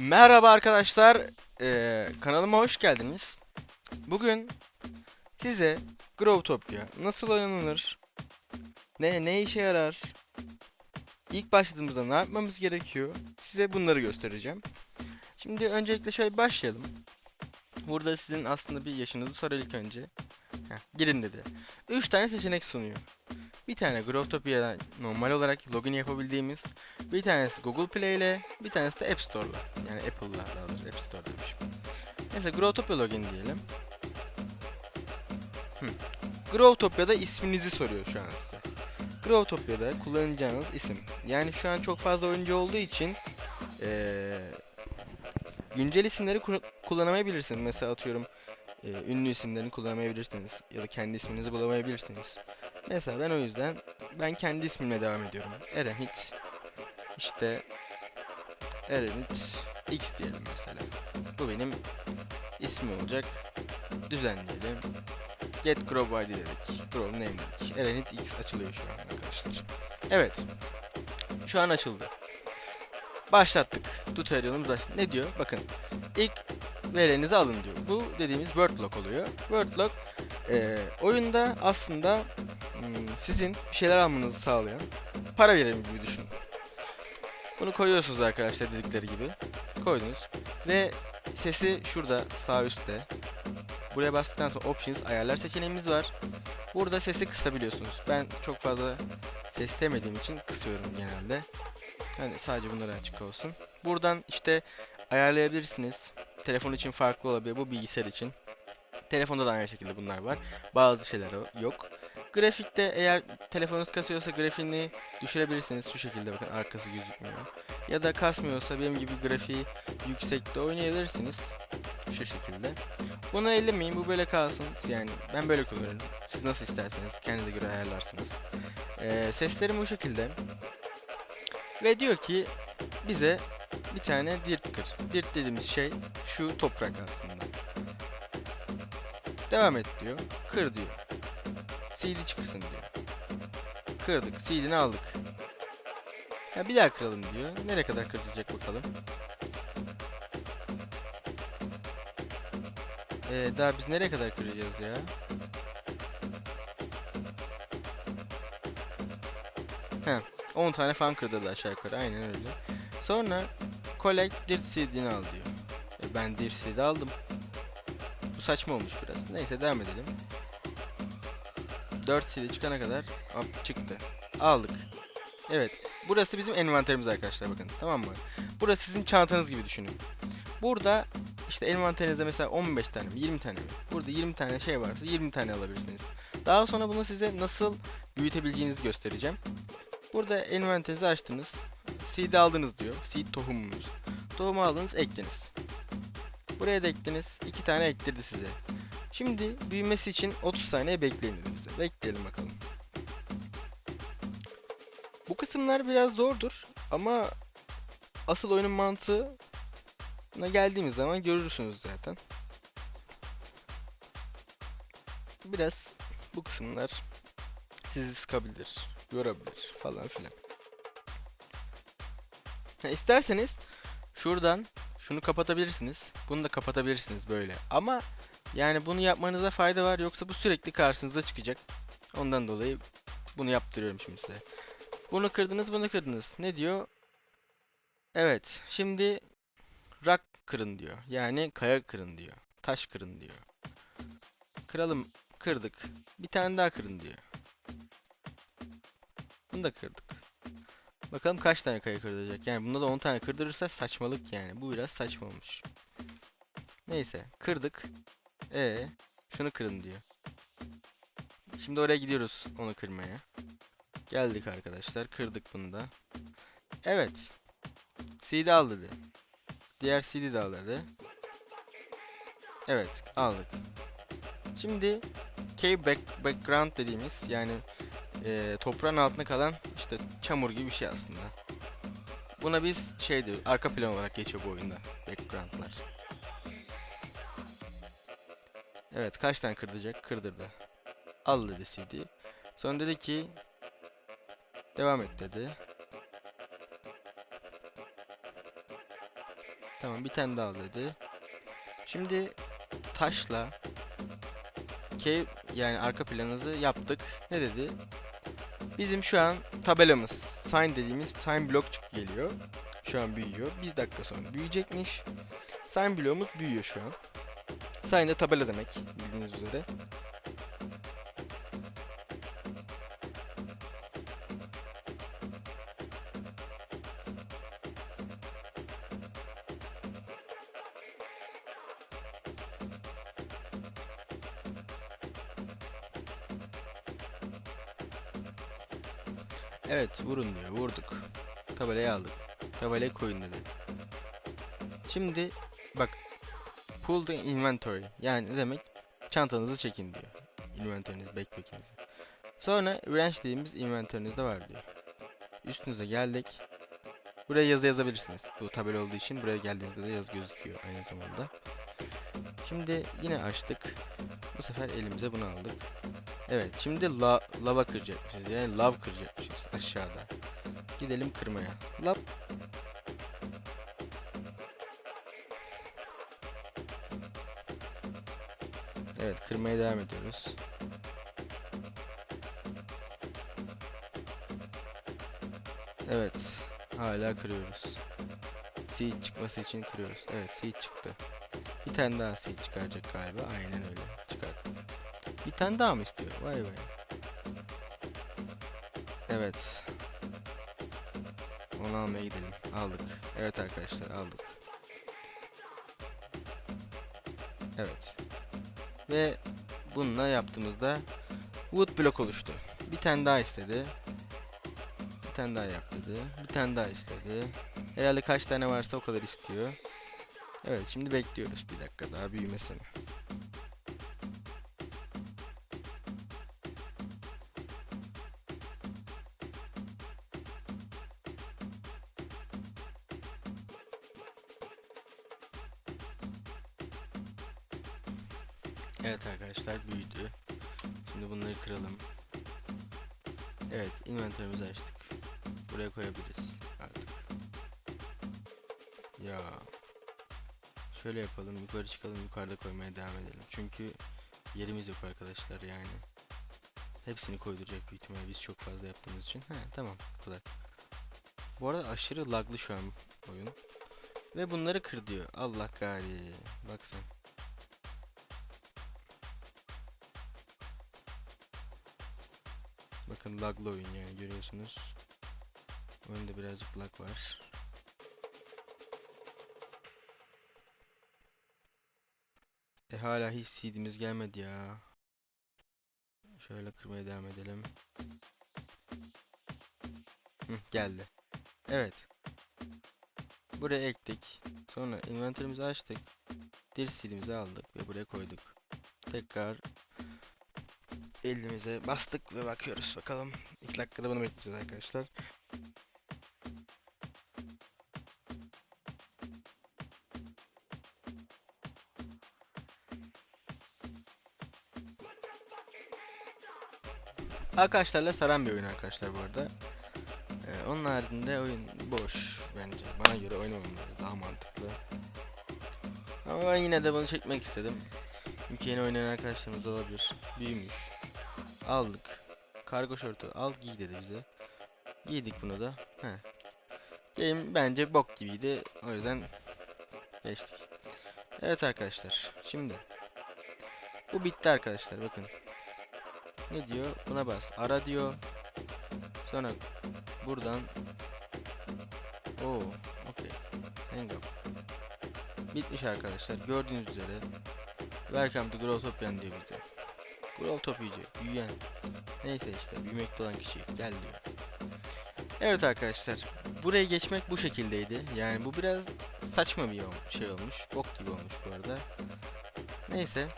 Merhaba arkadaşlar, Ee, kanalıma hoş geldiniz. Bugün size Growtopia nasıl oynanır, ne ne işe yarar, ilk başladığımızda ne yapmamız gerekiyor, size bunları göstereceğim. Şimdi öncelikle şöyle başlayalım. Burada sizin aslında bir yaşınızı sorar ilk önce. Heh, girin dedi. 3 tane seçenek sunuyor. Bir tane Growtopia'dan normal olarak login yapabildiğimiz, bir tanesi Google Play ile, bir tanesi de App Store'la. Yani Apple'la daha doğrusu App Store demişim. Neyse Growtopia login diyelim. Hı. Growtopia'da isminizi soruyor şu an size. Growtopia'da kullanacağınız isim. Yani şu an çok fazla oyuncu olduğu için eee, güncel isimleri kullanamayabilirsiniz. Mesela atıyorum eee, ünlü isimlerini kullanamayabilirsiniz. Ya da kendi isminizi bulamayabilirsiniz. Mesela ben o yüzden ben kendi ismimle devam ediyorum. Erenhit işte Erenhit X diyelim mesela. Bu benim ismim olacak. Düzenleyelim. Get Grow ID dedik. Grow name dedik. Erenhit X açılıyor şu an arkadaşlar. Evet. Şu an açıldı. Başlattık. Tutorial'ımız başladı. Ne diyor? Bakın. İlk verenizi alın diyor. Bu dediğimiz word lock oluyor. Word lock eee, oyunda aslında hmm, sizin bir şeyler almanızı sağlayan para birimi gibi düşünün. Bunu koyuyorsunuz arkadaşlar dedikleri gibi. Koydunuz. Ve sesi şurada sağ üstte. Buraya bastıktan sonra Options ayarlar seçeneğimiz var. Burada sesi kısabiliyorsunuz. Ben çok fazla ses sevmediğim için kısıyorum genelde. Hani sadece bunlar açık olsun. Buradan işte ayarlayabilirsiniz. Telefon için farklı olabilir. Bu bilgisayar için. Telefonda da aynı şekilde bunlar var. Bazı şeyler yok. Grafikte eğer telefonunuz kasıyorsa grafiğini düşürebilirsiniz. Şu şekilde bakın arkası gözükmüyor. Ya da kasmıyorsa benim gibi grafiği yüksekte oynayabilirsiniz. Şu şekilde. Bunu ellemeyin bu böyle kalsın. Yani ben böyle kullanıyorum. Siz nasıl isterseniz kendinize göre ayarlarsınız. Ee, seslerim bu şekilde. Ve diyor ki bize bir tane dirt kır. Dirt dediğimiz şey şu toprak aslında. Devam et diyor. Kır diyor. CD çıksın diyor. Kırdık. CD'ni aldık. Ya bir daha kıralım diyor. Nereye kadar kırılacak bakalım. Ee, daha biz nereye kadar kıracağız ya? He, 10 tane fan kırdırdı aşağı yukarı. Aynen öyle. Sonra collect dirt CD'ni al diyor. Ben dirt CD aldım. Bu saçma olmuş biraz. Neyse devam edelim. 4 CD çıkana kadar hop, çıktı. Aldık. Evet. Burası bizim envanterimiz arkadaşlar bakın. Tamam mı? Burası sizin çantanız gibi düşünün. Burada işte envanterinizde mesela 15 tane mi 20 tane mi? Burada 20 tane şey varsa 20 tane alabilirsiniz. Daha sonra bunu size nasıl büyütebileceğinizi göstereceğim. Burada envanterinizi açtınız. Seed aldınız diyor. Seed tohumumuz. Tohumu aldınız ektiniz. Buraya da ektiniz. 2 tane ektirdi size. Şimdi büyümesi için 30 saniye bekleyin dedi bize. Bekleyelim bakalım. Bu kısımlar biraz zordur ama asıl oyunun mantığı geldiğimiz zaman görürsünüz zaten. Biraz bu kısımlar sizi sıkabilir, yorabilir falan filan. Ha, isterseniz şuradan şunu kapatabilirsiniz. Bunu da kapatabilirsiniz böyle. Ama yani bunu yapmanıza fayda var yoksa bu sürekli karşınıza çıkacak. Ondan dolayı bunu yaptırıyorum şimdi size. Bunu kırdınız, bunu kırdınız. Ne diyor? Evet, şimdi rock kırın diyor. Yani kaya kırın diyor. Taş kırın diyor. Kıralım, kırdık. Bir tane daha kırın diyor. Bunu da kırdık. Bakalım kaç tane kaya kırılacak. Yani bunda da 10 tane kırdırırsa saçmalık yani. Bu biraz saçma. Neyse, kırdık. E şunu kırın diyor. Şimdi oraya gidiyoruz onu kırmaya. Geldik arkadaşlar. Kırdık bunu da. Evet. CD al dedi. Diğer CD de al dedi. Evet aldık. Şimdi cave back, background dediğimiz yani eee, toprağın altında kalan işte çamur gibi bir şey aslında. Buna biz şey diyor arka plan olarak geçiyor bu oyunda backgroundlar. Evet kaç tane kırdıracak? Kırdırdı. Al dedi CD. Sonra dedi ki devam et dedi. Tamam bir tane daha al dedi. Şimdi taşla cave yani arka planınızı yaptık. Ne dedi? Bizim şu an tabelamız sign dediğimiz time block geliyor. Şu an büyüyor. Bir dakika sonra büyüyecekmiş. Sign bloğumuz büyüyor şu an. Sign de tabela demek bildiğiniz üzere. Evet vurun diyor. Vurduk. Tabelayı aldık. Tabelayı koyun dedi. Şimdi bak pull the inventory yani ne demek çantanızı çekin diyor. Inventory'niz backpack'inizi. Sonra wrench dediğimiz inventory'nizde var diyor. Üstünüze geldik. Buraya yazı yazabilirsiniz. Bu tabela olduğu için buraya geldiğinizde de yazı gözüküyor aynı zamanda. Şimdi yine açtık. Bu sefer elimize bunu aldık. Evet şimdi la lava kıracakmışız yani lav kıracakmışız aşağıda. Gidelim kırmaya. Lav Evet kırmaya devam ediyoruz. Evet hala kırıyoruz. Seed çıkması için kırıyoruz. Evet seed çıktı. Bir tane daha seed çıkaracak galiba. Aynen öyle çıkarttı. Bir tane daha mı istiyor? Vay vay. Evet. Onu almaya gidelim. Aldık. Evet arkadaşlar aldık. Evet. Ve bununla yaptığımızda wood block oluştu. Bir tane daha istedi. Bir tane daha yap dedi. Bir tane daha istedi. Herhalde kaç tane varsa o kadar istiyor. Evet şimdi bekliyoruz bir dakika daha büyümesini. Yukarı çıkalım yukarıda koymaya devam edelim. Çünkü yerimiz yok arkadaşlar yani. Hepsini koyduracak büyük ihtimalle biz çok fazla yaptığımız için. He tamam kadar. Bu arada aşırı laglı şu an oyun. Ve bunları kır diyor. Allah gari. Bak sen. Bakın laglı oyun yani görüyorsunuz. Oyunda birazcık lag var. E hala hiç seedimiz gelmedi ya. Şöyle kırmaya devam edelim. Hı, geldi. Evet. Buraya ektik. Sonra inventörümüzü açtık. Dir seedimizi aldık ve buraya koyduk. Tekrar elimize bastık ve bakıyoruz. Bakalım. 2 dakikada bunu bekleyeceğiz arkadaşlar. Arkadaşlarla saran bir oyun arkadaşlar bu arada. Ee, onun haricinde oyun boş bence. Bana göre oynamamamız daha mantıklı. Ama ben yine de bunu çekmek istedim. Çünkü yeni oynayan arkadaşlarımız olabilir. Büyümüş. Aldık. Kargo şortu al giy dedi bize. Giydik bunu da. He. Game bence bok gibiydi. O yüzden geçtik. Evet arkadaşlar. Şimdi. Bu bitti arkadaşlar bakın. Ne diyor? Buna bas. Ara diyor. Sonra buradan Oo, okey. Hang up. Bitmiş arkadaşlar. Gördüğünüz üzere. Welcome to Growtopian diyor bize. Growtopiacı, büyüyen. Neyse işte büyümekte olan kişi gel diyor. Evet arkadaşlar. Buraya geçmek bu şekildeydi. Yani bu biraz saçma bir şey olmuş. Bok gibi olmuş bu arada. Neyse.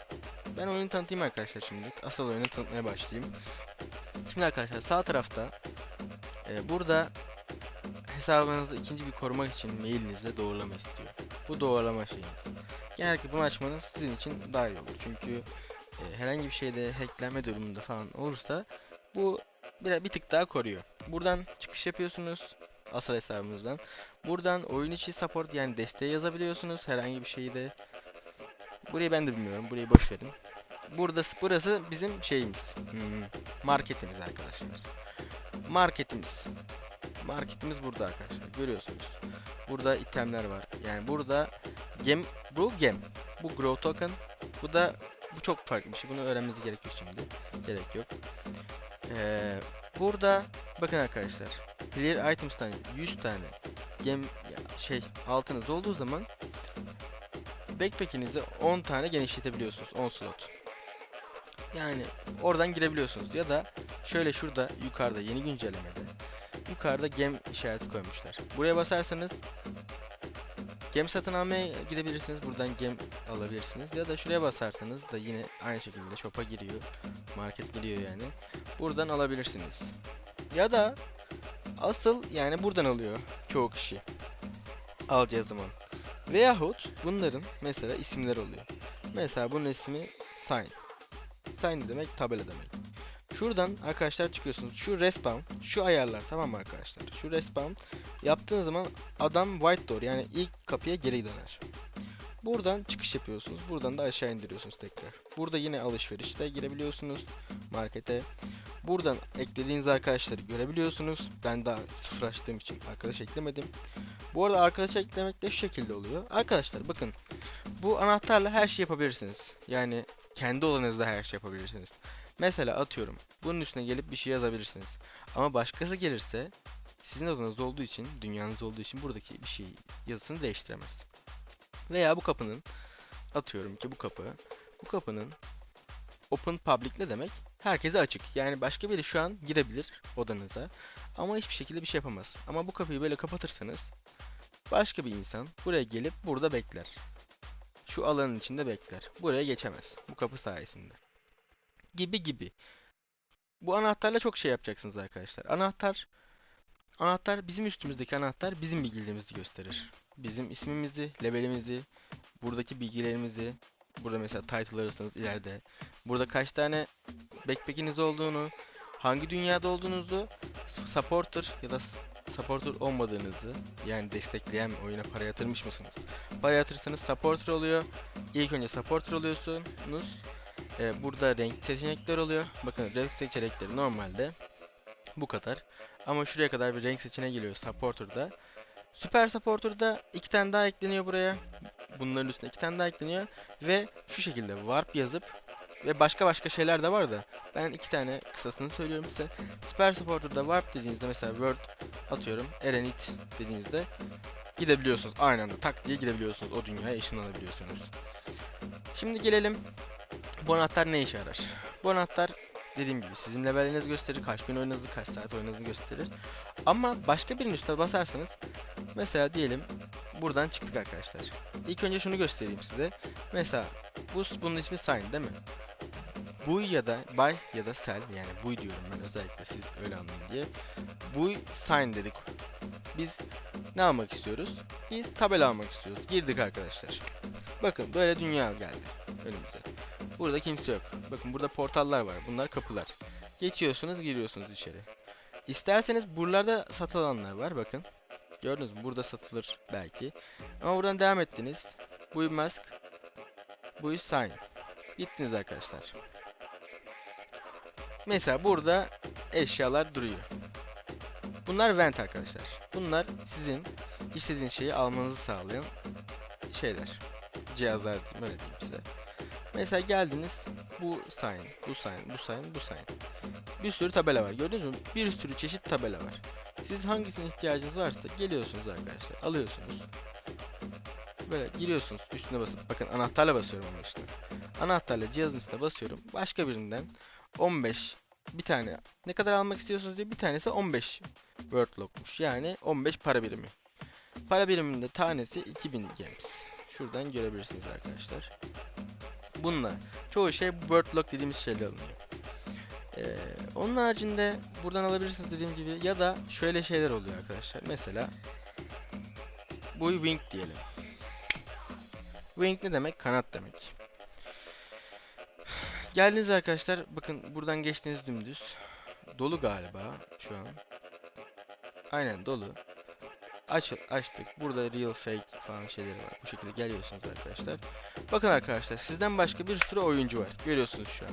Ben oyunu tanıtayım arkadaşlar şimdi. Asıl oyunu tanıtmaya başlayayım. Şimdi arkadaşlar sağ tarafta e, burada hesabınızda ikinci bir korumak için mailinizde doğrulama istiyor. Bu doğrulama şeyiniz. Genellikle bunu açmanız sizin için daha iyi olur. Çünkü e, herhangi bir şeyde hacklenme durumunda falan olursa bu bir, bir tık daha koruyor. Buradan çıkış yapıyorsunuz. asıl hesabımızdan. Buradan oyun içi support yani desteği yazabiliyorsunuz herhangi bir şeyi de. Burayı ben de bilmiyorum. Burayı boş verin. Burada burası bizim şeyimiz. Hmm, marketimiz arkadaşlar. Marketimiz. Marketimiz burada arkadaşlar. Görüyorsunuz. Burada itemler var. Yani burada gem bu gem. Bu grow token. Bu da bu çok farklı bir şey. Bunu öğrenmeniz gerekiyor şimdi. Gerek yok. Ee, burada bakın arkadaşlar. Clear items'tan 100 tane gem şey altınız olduğu zaman backpack'inizi 10 tane genişletebiliyorsunuz. 10 slot. Yani oradan girebiliyorsunuz ya da şöyle şurada yukarıda yeni güncellemede yukarıda gem işareti koymuşlar. Buraya basarsanız gem satın almaya gidebilirsiniz. Buradan gem alabilirsiniz. Ya da şuraya basarsanız da yine aynı şekilde shop'a giriyor. Market giriyor yani. Buradan alabilirsiniz. Ya da asıl yani buradan alıyor çoğu kişi. Alacağı zaman. Veyahut bunların mesela isimleri oluyor. Mesela bunun ismi sign. Sign demek tabela demek. Şuradan arkadaşlar çıkıyorsunuz. Şu respawn, şu ayarlar tamam mı arkadaşlar? Şu respawn yaptığınız zaman adam white door yani ilk kapıya geri döner. Buradan çıkış yapıyorsunuz. Buradan da aşağı indiriyorsunuz tekrar. Burada yine alışverişte girebiliyorsunuz markete. Buradan eklediğiniz arkadaşları görebiliyorsunuz. Ben daha sıfır açtığım için arkadaş eklemedim. Bu arada arkadaş eklemek de şu şekilde oluyor. Arkadaşlar bakın bu anahtarla her şey yapabilirsiniz. Yani kendi odanızda her şey yapabilirsiniz. Mesela atıyorum bunun üstüne gelip bir şey yazabilirsiniz. Ama başkası gelirse sizin odanızda olduğu için, dünyanız olduğu için buradaki bir şey yazısını değiştiremez. Veya bu kapının atıyorum ki bu kapı bu kapının open public ne demek? Herkese açık. Yani başka biri şu an girebilir odanıza ama hiçbir şekilde bir şey yapamaz. Ama bu kapıyı böyle kapatırsanız başka bir insan buraya gelip burada bekler. Şu alanın içinde bekler. Buraya geçemez. Bu kapı sayesinde. Gibi gibi. Bu anahtarla çok şey yapacaksınız arkadaşlar. Anahtar anahtar bizim üstümüzdeki anahtar bizim bilgilerimizi gösterir. Bizim ismimizi, levelimizi, buradaki bilgilerimizi, burada mesela title ararsanız ileride, burada kaç tane backpack'iniz olduğunu, hangi dünyada olduğunuzu, supporter ya da supporter olmadığınızı, yani destekleyen oyuna para yatırmış mısınız? Para yatırırsanız supporter oluyor. İlk önce supporter oluyorsunuz. Ee, burada renk seçenekler oluyor. Bakın renk seçenekleri normalde bu kadar. Ama şuraya kadar bir renk seçeneği geliyor supporter'da. Süper supporter'da iki tane daha ekleniyor buraya. Bunların üstüne iki tane daha ekleniyor. Ve şu şekilde warp yazıp ve başka başka şeyler de var da ben iki tane kısasını söylüyorum size. Süper supporter'da warp dediğinizde mesela word atıyorum erenit dediğinizde gidebiliyorsunuz. Aynı anda tak diye gidebiliyorsunuz. O dünyaya ışınlanabiliyorsunuz. Şimdi gelelim bu anahtar ne işe yarar? Bu anahtar dediğim gibi sizin levelinizi gösterir, kaç gün oynadığınızı, kaç saat oynadığınızı gösterir. Ama başka birinin üstüne basarsanız mesela diyelim buradan çıktık arkadaşlar. İlk önce şunu göstereyim size. Mesela bu bunun ismi sign değil mi? Buy ya da buy ya da sell yani buy diyorum ben özellikle siz öyle anlayın diye. Buy sign dedik. Biz ne almak istiyoruz? Biz tabela almak istiyoruz. Girdik arkadaşlar. Bakın böyle dünya geldi önümüze. Burada kimse yok. Bakın burada portallar var. Bunlar kapılar. Geçiyorsunuz, giriyorsunuz içeri. İsterseniz buralarda satılanlar var. Bakın. Gördünüz mü? Burada satılır belki. Ama buradan devam ettiniz. Bu mask. Bu sign. Gittiniz arkadaşlar. Mesela burada eşyalar duruyor. Bunlar vent arkadaşlar. Bunlar sizin istediğiniz şeyi almanızı sağlayan şeyler. Cihazlar diyeyim öyle diyeyim size. Mesela geldiniz bu sign, bu sign, bu sign, bu sign. Bir sürü tabela var. Gördünüz mü? Bir sürü çeşit tabela var. Siz hangisine ihtiyacınız varsa geliyorsunuz arkadaşlar. Alıyorsunuz. Böyle giriyorsunuz üstüne basıp. Bakın anahtarla basıyorum onun üstüne. Anahtarla cihazın üstüne basıyorum. Başka birinden 15 bir tane ne kadar almak istiyorsunuz diye bir tanesi 15 word lockmuş. Yani 15 para birimi. Para biriminde tanesi 2000 gems. Şuradan görebilirsiniz arkadaşlar. Bununla çoğu şey wordlock dediğimiz şeyle alınıyor. Ee, onun haricinde buradan alabilirsiniz dediğim gibi ya da şöyle şeyler oluyor arkadaşlar. Mesela bu wing diyelim. Wing ne demek? Kanat demek. Geldiniz arkadaşlar. Bakın buradan geçtiğiniz dümdüz. Dolu galiba şu an. Aynen dolu. Aç, açtık. Burada real fake falan şeyleri var. Bu şekilde geliyorsunuz arkadaşlar. Bakın arkadaşlar sizden başka bir sürü oyuncu var. Görüyorsunuz şu an.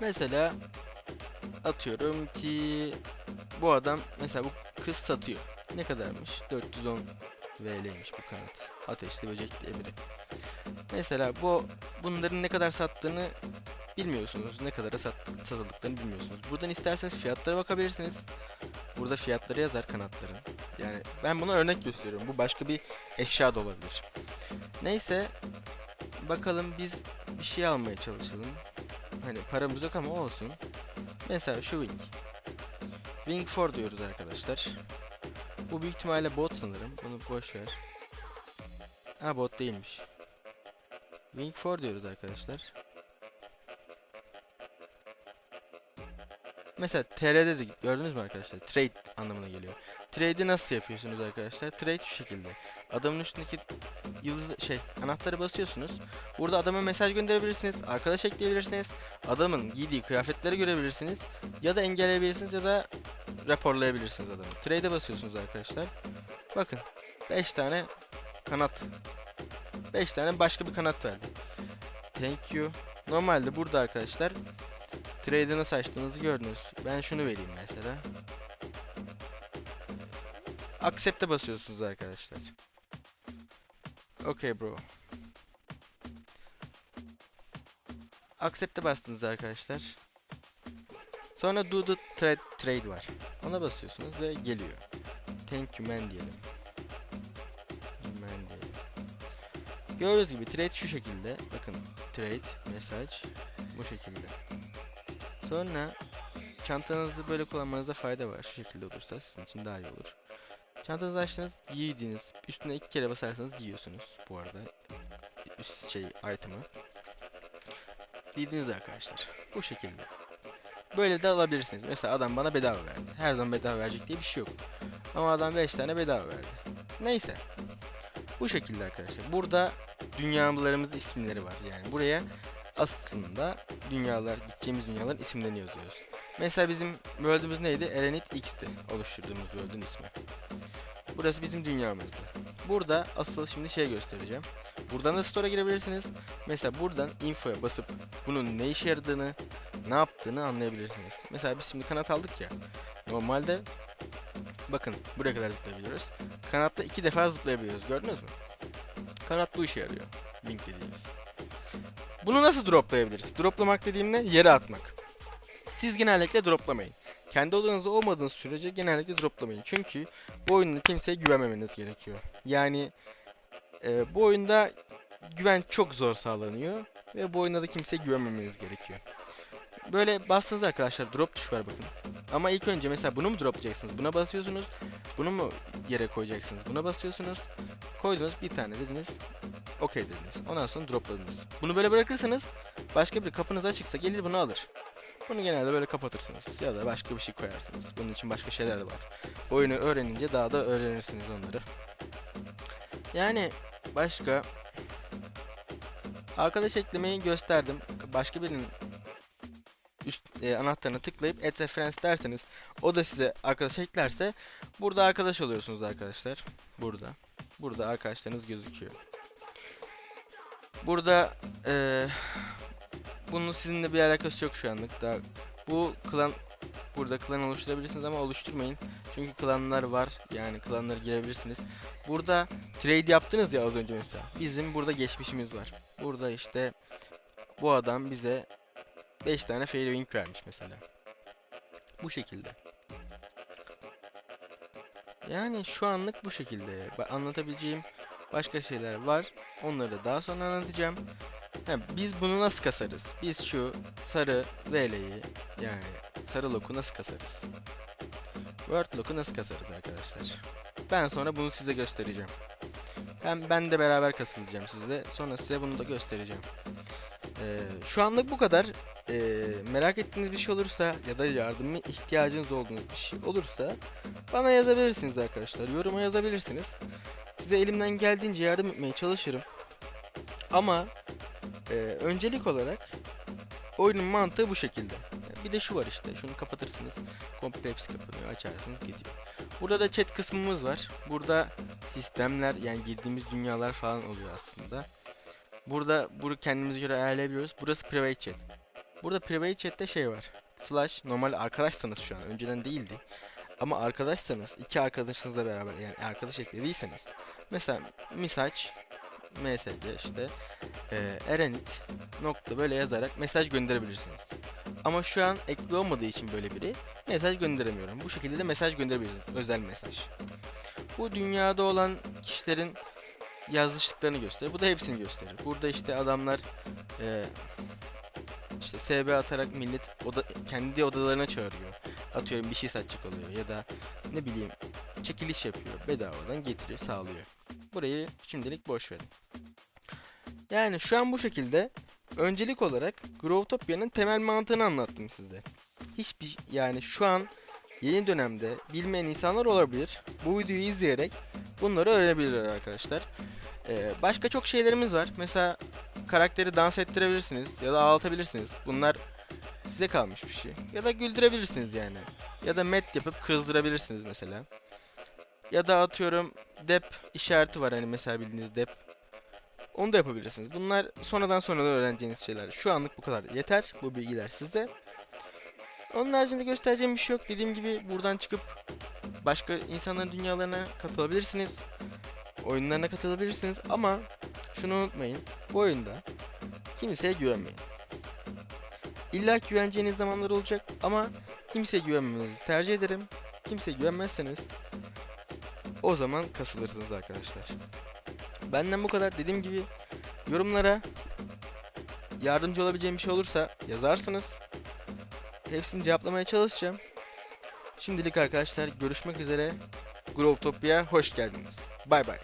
Mesela atıyorum ki bu adam mesela bu kız satıyor. Ne kadarmış? 410 VL'ymiş bu kanat. Ateşli böcek diye. Mesela bu bunların ne kadar sattığını bilmiyorsunuz. Ne kadara sattık, satıldıklarını bilmiyorsunuz. Buradan isterseniz fiyatlara bakabilirsiniz. Burada fiyatları yazar kanatların. Yani ben buna örnek gösteriyorum. Bu başka bir eşya da olabilir. Neyse bakalım biz bir şey almaya çalışalım. Hani paramız yok ama olsun. Mesela şu wing. Wing 4 diyoruz arkadaşlar. Bu büyük ihtimalle bot sanırım. Bunu boş ver. Ha bot değilmiş. Wing 4 diyoruz arkadaşlar. Mesela TR'de de gördünüz mü arkadaşlar? Trade anlamına geliyor. Trade'i nasıl yapıyorsunuz arkadaşlar? Trade şu şekilde. Adamın üstündeki yıldız şey anahtarı basıyorsunuz. Burada adama mesaj gönderebilirsiniz, arkadaş ekleyebilirsiniz, adamın giydiği kıyafetleri görebilirsiniz ya da engelleyebilirsiniz ya da raporlayabilirsiniz adamı. Trade'e basıyorsunuz arkadaşlar. Bakın 5 tane kanat. 5 tane başka bir kanat verdi. Thank you. Normalde burada arkadaşlar trade'i nasıl açtığınızı gördünüz. Ben şunu vereyim mesela. Accept'e basıyorsunuz arkadaşlar. Okay bro. Accept'e bastınız arkadaşlar. Sonra do the trade, trade var. Ona basıyorsunuz ve geliyor. Thank you man diyelim. Man diyelim. Gördüğünüz gibi trade şu şekilde. Bakın trade, mesaj bu şekilde. Sonra çantanızı böyle kullanmanızda fayda var. Şu şekilde olursa sizin için daha iyi olur. Çantanızı açtınız, giydiğiniz, üstüne iki kere basarsanız giyiyorsunuz bu arada. Üst şey, item'ı. Giydiniz arkadaşlar. Bu şekilde. Böyle de alabilirsiniz. Mesela adam bana bedava verdi. Her zaman bedava verecek diye bir şey yok. Ama adam 5 tane bedava verdi. Neyse. Bu şekilde arkadaşlar. Burada dünyalarımızın isimleri var. Yani buraya aslında dünyalar, gideceğimiz dünyaların isimlerini yazıyoruz. Mesela bizim world'ümüz neydi? Erenit X'ti. Oluşturduğumuz world'ün ismi. Burası bizim dünyamızdı. Burada asıl şimdi şey göstereceğim. Buradan da store'a girebilirsiniz. Mesela buradan infoya basıp bunun ne işe yaradığını, ne yaptığını anlayabilirsiniz. Mesela biz şimdi kanat aldık ya. Normalde bakın buraya kadar zıplayabiliyoruz. Kanatta iki defa zıplayabiliyoruz. Gördünüz mü? Kanat bu işe yarıyor. Link dediğimiz. Bunu nasıl droplayabiliriz? Droplamak dediğim ne? Yere atmak. Siz genellikle droplamayın. Kendi odanızda olmadığınız sürece genellikle droplamayın. Çünkü bu oyunda kimseye güvenmemeniz gerekiyor. Yani e, bu oyunda güven çok zor sağlanıyor. Ve bu oyunda da kimseye güvenmemeniz gerekiyor. Böyle bastınız arkadaşlar drop tuşu var bakın. Ama ilk önce mesela bunu mu droplayacaksınız? Buna basıyorsunuz. Bunu mu yere koyacaksınız? Buna basıyorsunuz. Koydunuz bir tane dediniz. Okey dediniz. Ondan sonra dropladınız. Bunu böyle bırakırsanız başka bir kapınız açıksa gelir bunu alır. Bunu genelde böyle kapatırsınız ya da başka bir şey koyarsınız. Bunun için başka şeyler de var. Oyunu öğrenince daha da öğrenirsiniz onları. Yani başka arkadaş eklemeyi gösterdim. Başka birinin üst e, anahtarına tıklayıp add a derseniz o da size arkadaş eklerse burada arkadaş oluyorsunuz arkadaşlar. Burada. Burada arkadaşlarınız gözüküyor. Burada eee bunun sizinle bir alakası yok şu anlık. Daha bu klan burada klan oluşturabilirsiniz ama oluşturmayın. Çünkü klanlar var. Yani klanlara girebilirsiniz. Burada trade yaptınız ya az önce mesela. Bizim burada geçmişimiz var. Burada işte bu adam bize 5 tane fail wing vermiş mesela. Bu şekilde. Yani şu anlık bu şekilde. Anlatabileceğim başka şeyler var. Onları da daha sonra anlatacağım. Ha, biz bunu nasıl kasarız? Biz şu sarı VL'yi yani sarı loku nasıl kasarız? Word loku nasıl kasarız arkadaşlar? Ben sonra bunu size göstereceğim. Hem ben de beraber kasılacağım sizle. Sonra size bunu da göstereceğim. Ee, şu anlık bu kadar. Ee, merak ettiğiniz bir şey olursa ya da yardıma ihtiyacınız olduğunuz bir şey olursa bana yazabilirsiniz arkadaşlar. Yoruma yazabilirsiniz. Size elimden geldiğince yardım etmeye çalışırım. Ama ee, öncelik olarak oyunun mantığı bu şekilde. Bir de şu var işte. Şunu kapatırsınız. Komple hepsi kapanıyor. Açarsınız gidiyor. Burada da chat kısmımız var. Burada sistemler yani girdiğimiz dünyalar falan oluyor aslında. Burada bunu kendimize göre ayarlayabiliyoruz. Burası private chat. Burada private chat'te şey var. Slash normal arkadaşsanız şu an önceden değildi. Ama arkadaşsanız iki arkadaşınızla beraber yani arkadaş eklediyseniz mesela mesaj MSG işte eee Erenit nokta böyle yazarak mesaj gönderebilirsiniz. Ama şu an ekli olmadığı için böyle biri mesaj gönderemiyorum. Bu şekilde de mesaj gönderebilirsiniz. Özel mesaj. Bu dünyada olan kişilerin yazıştıklarını gösterir. Bu da hepsini gösterir. Burada işte adamlar eee işte SB atarak millet oda, kendi odalarına çağırıyor. Atıyorum bir şey satacak oluyor ya da ne bileyim çekiliş yapıyor. Bedavadan getiriyor, sağlıyor. Burayı şimdilik boş verin. Yani şu an bu şekilde öncelik olarak Growtopia'nın temel mantığını anlattım size. Hiçbir yani şu an yeni dönemde bilmeyen insanlar olabilir. Bu videoyu izleyerek bunları öğrenebilirler arkadaşlar. Ee, başka çok şeylerimiz var. Mesela karakteri dans ettirebilirsiniz ya da ağlatabilirsiniz. Bunlar size kalmış bir şey. Ya da güldürebilirsiniz yani. Ya da met yapıp kızdırabilirsiniz mesela. Ya da atıyorum dep işareti var hani mesela bildiğiniz dep. Onu da yapabilirsiniz. Bunlar sonradan sonradan öğreneceğiniz şeyler. Şu anlık bu kadar yeter. Bu bilgiler sizde. Onun haricinde göstereceğim bir şey yok. Dediğim gibi buradan çıkıp başka insanların dünyalarına katılabilirsiniz. Oyunlarına katılabilirsiniz ama şunu unutmayın. Bu oyunda kimseye güvenmeyin. İlla güveneceğiniz zamanlar olacak ama kimseye güvenmemenizi tercih ederim. Kimseye güvenmezseniz o zaman kasılırsınız arkadaşlar. Benden bu kadar. Dediğim gibi yorumlara yardımcı olabileceğim bir şey olursa yazarsınız. Hepsini cevaplamaya çalışacağım. Şimdilik arkadaşlar görüşmek üzere. Growtopia hoş geldiniz. Bay bay.